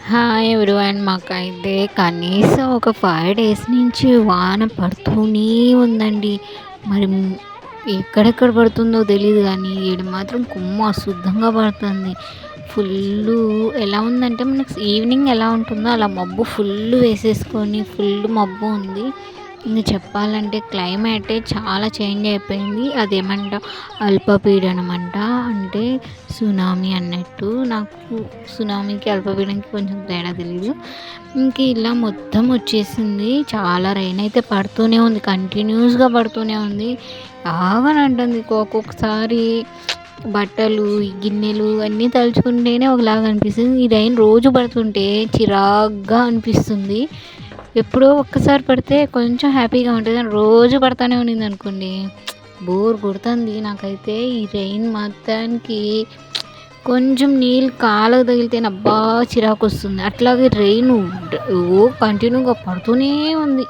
Hi everyone మాకైతే కనీసం ఒక ఫైవ్ డేస్ నుంచి వాన పడుతూనే ఉందండి. మరి ఎక్కడెక్కడ పడుతుందో తెలియదు కానీ ఈడ మాత్రం కుమ్మ అశుద్ధంగా పడుతుంది. ఫుల్ ఎలా ఉందంటే మనకు ఈవినింగ్ ఎలా ఉంటుందో అలా మబ్బు ఫుల్ వేసేసుకొని ఫుల్ మబ్బు ఉంది. ఇంకా చెప్పాలంటే క్లైమేటే చాలా చేంజ్ అయిపోయింది. అదేమంట అల్పపీడనం అంట అంటే సునామీ అన్నట్టు. నాకు సునామీకి అల్పపీడనంకి కొంచెం తేడా తెలియదు ఇంక ఇలా మొత్తం వచ్చేసింది. చాలా రైన్ అయితే పడుతూనే ఉంది. కంటిన్యూస్గా పడుతూనే ఉంది. బాగానంటుంది ఒక్కొక్కసారి బట్టలు గిన్నెలు అన్నీ తలుచుకుంటేనే ఒకలాగా అనిపిస్తుంది. ఈ రైన్ రోజు పడుతుంటే చిరాగ్గా అనిపిస్తుంది. ఎప్పుడో ఒక్కసారి పడితే కొంచెం హ్యాపీగా ఉంటుంది. రోజు పడతానే ఉండింది అనుకోండి. బోర్ కొడుతుంది. నాకైతే ఈ రెయిన్ మొత్తానికి కొంచెం నీళ్ళు కాళ్ళకు తగిలితే అబ్బా చిరాకు వస్తుంది. అట్లాగే రెయిన్ ఓ కంటిన్యూగా పడుతూనే ఉంది.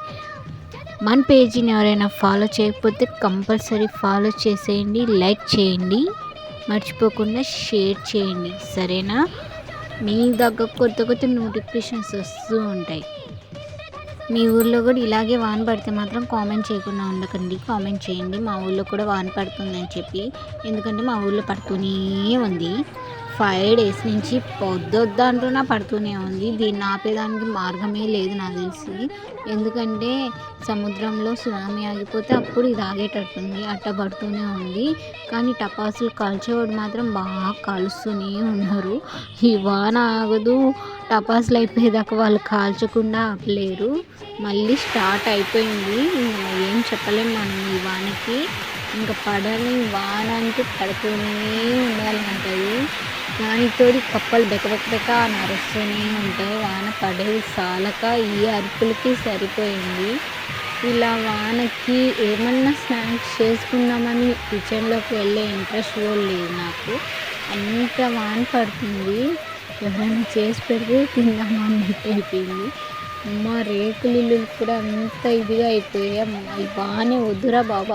మన పేజీని ఎవరైనా ఫాలో చేయకపోతే కంపల్సరీ ఫాలో చేసేయండి. లైక్ చేయండి. మర్చిపోకుండా షేర్ చేయండి. సరేనా? మీ దగ్గర కొత్త కొత్త నోటిఫికేషన్స్ వస్తూ ఉంటాయి. మీ ఊర్లో కూడా ఇలాగే వాన పడితే మాత్రం కామెంట్ చేయకుండా ఉండకండి. కామెంట్ చేయండి. మా ఊళ్ళో కూడా వాన పడుతుందని చెప్పి. ఎందుకంటే మా ఊళ్ళో పడుతూనే ఉంది. ఫైవ్ డేస్ నుంచి పొద్దుద్ద పడుతూనే ఉంది. దీన్ని ఆపేదానికి మార్గమే లేదు నాకు తెలిసి. ఎందుకంటే సముద్రంలో సునామీ ఆగిపోతే అప్పుడు ఇది ఆగేటట్టుంది. అట్ట పడుతూనే ఉంది. కానీ టపాసులు కాల్చేవాడు మాత్రం బాగా కాలుస్తూనే ఉన్నారు. ఈ వాన ఆగదు. టపాసులు అయిపోయేదాకా వాళ్ళు కాల్చకుండా ఆపలేరు. మళ్ళీ స్టార్ట్ అయిపోయింది. ఏం చెప్పలేము మనం ఈ వానకి ఇంకా పడని వాన అంటూ పడుతూనే ఉండాలంటది దానితో కప్పలు బెక నరుస్తూనే అని అరుస్తూనే ఉంటాయి. వాన పడేది చాలక ఈ అరుపులకి సరిపోయింది. ఇలా వానకి ఏమన్నా స్నాక్స్ చేసుకుందామని కిచెన్లోకి వెళ్ళే ఇంట్రెస్ట్ కూడా లేదు నాకు. అంత వాన పడుతుంది. ఎవరైనా చేసి పెడితే తిందామా అన్నట్టు అయిపోయింది. అమ్మ రేకులు ఇల్లులు కూడా అంత ఇదిగా అయిపోయాయి. వానే బాగానే వద్దురా బాబా.